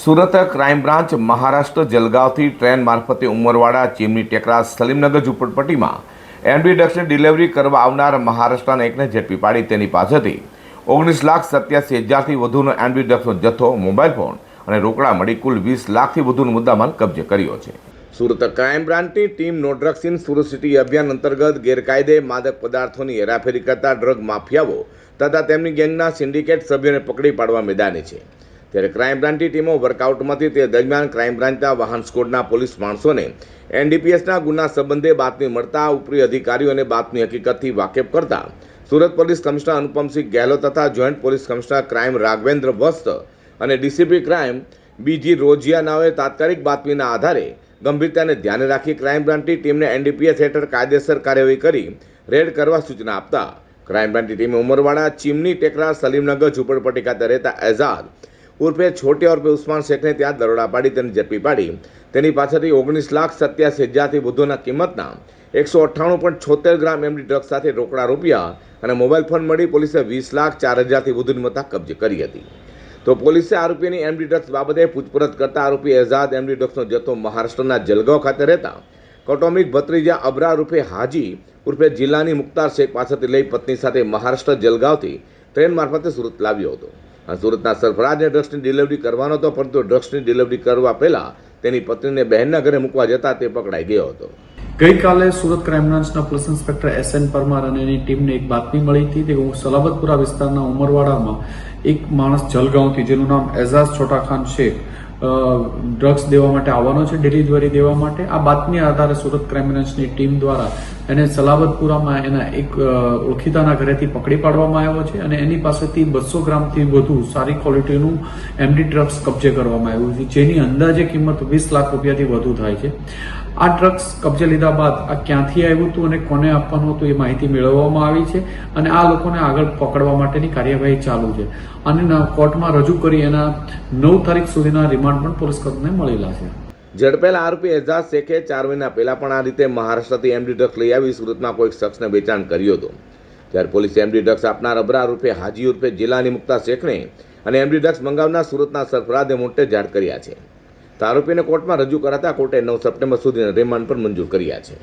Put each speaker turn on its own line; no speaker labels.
Surat crime branch Maharashtra જલગાંવથી train મારફતે Umarwada, chimney ટેકરા, સલીમનગર, ઝુંપડપટ્ટીમાં એમડી ડ્રગ્સની ડિલિવરી કરવા આવનાર મહારાષ્ટ્રના એકને ઝડપી પાડી તેની પાસેથી ઓગણીસ લાખ સત્યાસી હજારથી વધુનો એમડી ડ્રગ્સનો જથ્થો મોબાઈલ ફોન અને રોકડા મળી કુલ વીસ લાખથી વધુનો મુદ્દામાલ કબજે કર્યો છે. સુરત ક્રાઇમ બ્રાન્ચની ટીમ નો ડ્રગ્સ સુરત સિટી અભિયાન અંતર્ગત ગેરકાયદે માદક પદાર્થોની હેરાફેરી કરતા ડ્રગ માફિયાઓ તથા તેમની ગેંગના સિન્ડિકેટ સભ્યોને પકડી પાડવા મેદાને છે. ત્યારે ક્રાઇમ બ્રાન્ચની ટીમો વર્કઆઉટમાંથી તે દરમિયાન ક્રાઇમ બ્રાન્ચના વાહન સ્કોડના પોલીસ માણસોને એનડીપીએસના ગુના સંબંધે બાતમી મળતા ઉપરી અધિકારીઓને બાતમી હકીકતથી વાકેફ કરતા સુરત પોલીસ કમિશનર અનુપમસિંહ ગેહલોત તથા joint police commissioner crime Raghavendra વસ્ત અને ડીસીપી ક્રાઇમ બીજી રોજિયાનાઓએ તાત્કાલિક બાતમીના આધારે ગંભીરતાને ધ્યાને રાખી ક્રાઇમ બ્રાન્ચની ટીમને એનડીપીએસ હેઠળ કાયદેસર કાર્યવાહી કરી રેડ કરવા સૂચના આપતા. ક્રાઇમ બ્રાન્ચની ટીમે ઉમરવાડા, ચીમની, ટેકરા, સલીમનગર, ઝુંપડપટ્ટી ખાતે રહેતા એઝાદ ઉર્ફે છોટે ઉર્ફે ઉસ્માન શેખને ત્યાં દરોડા પાડી તેને ઝડપી પાડી. તેની પાસેથી ઓગણીસ લાખ સત્યાસી હજારથી વધુના કિંમતના એકસો અઠ્ઠાણું પોઈન્ટ છોતેર ગ્રામ એમડી ડ્રગ્સ સાથે રોકડા રૂપિયા અને મોબાઈલ ફોન મળી પોલીસે વીસ લાખ ચાર હજારથી વધુની મત્તા કબજે કરી હતી. તો પોલીસે આરોપીની એમડી ડ્રગ્સ બાબતે પૂછપરછ કરતા આરોપી એઝાદ એમડી ડ્રગ્સનો જથ્થો મહારાષ્ટ્રના જલગાંવ ખાતે રહેતા કૌટુંબિક ભત્રીજા અબરા રૂપે હાજી ઉર્ફે જિલ્લાની મુખ્તાર શેખ પાસેથી લઈ પત્ની સાથે મહારાષ્ટ્ર જલગાંવથી ટ્રેન મારફતે સુરત લાવ્યો હતો. સુરતના સરફરાજને ડ્રગ્સની ડિલિવરી કરવાનો હતો, પરંતુ ડ્રગ્સની ડિલિવરી કરવા પહેલા તેની પત્નીને બહેનના ઘરે મૂકવા જતા તે પકડાઈ ગયો હતો.
ગઈકાલે સુરત ક્રાઇમ બ્રાન્ચના police inspector S N Parmar અને એની ટીમને એક બાતમી મળી હતી. કે સલાબતપુરા વિસ્તારના ઉમરવાડામાં એક માણસ જલગાંવથી, જેનું નામ એઝાઝ છોટા ખાન શેખ ડ્રગ્સ દેવા માટે આવવાનો છે ડિલિવરી દેવા માટે. આ બાતમી આધારે સુરત ક્રાઇમ ટીમ દ્વારા એને સલાબતપુરામાં એના એક ઓળખીતાના ઘરેથી પકડી પાડવામાં આવ્યો છે અને એની પાસેથી બસો ગ્રામથી વધુ સારી ક્વોલિટીનું એમડી ડ્રગ્સ કબજે કરવામાં આવ્યું છે, જેની અંદાજે કિંમત વીસ લાખ રૂપિયાથી વધુ થાય છે. આ ડ્રગ્સ કબજે લીધા બાદ આ ક્યાંથી આવ્યું હતું અને કોને આપવાનું હતું એ માહિતી મેળવવામાં આવી છે અને આ લોકોને આગળ પકડવા માટેની કાર્યવાહી ચાલુ છે. અને કોર્ટમાં રજૂ કરી એના નવ તારીખ સુધીના રિમાન્ડ પણ પોલીસ કસ્ટડીને મળેલા છે.
ઝડપેલા આરોપી એઝાઝ શેખે ચાર મહિના પહેલા પણ આ રીતે મહારાષ્ટ્રથી એમડી ડ્રગ્સ લઈ આવી સુરતમાં કોઈક શખ્સને વેચાણ કર્યું હતું. ત્યારે પોલીસે એમડી ડ્રગ્સ આપનાર અબરા રૂપે હાજી રૂપે જિલ્લાની મુક્તા શેખને અને એમડી ડ્રગ્સ મંગાવનાર સુરતના સરફરાદે મોટે જાહેર કર્યા છે. તો આરોપીને કોર્ટમાં રજૂ કરાતા કોર્ટે નવ સપ્ટેમ્બર સુધીના રિમાન્ડ પર મંજૂર કર્યા છે.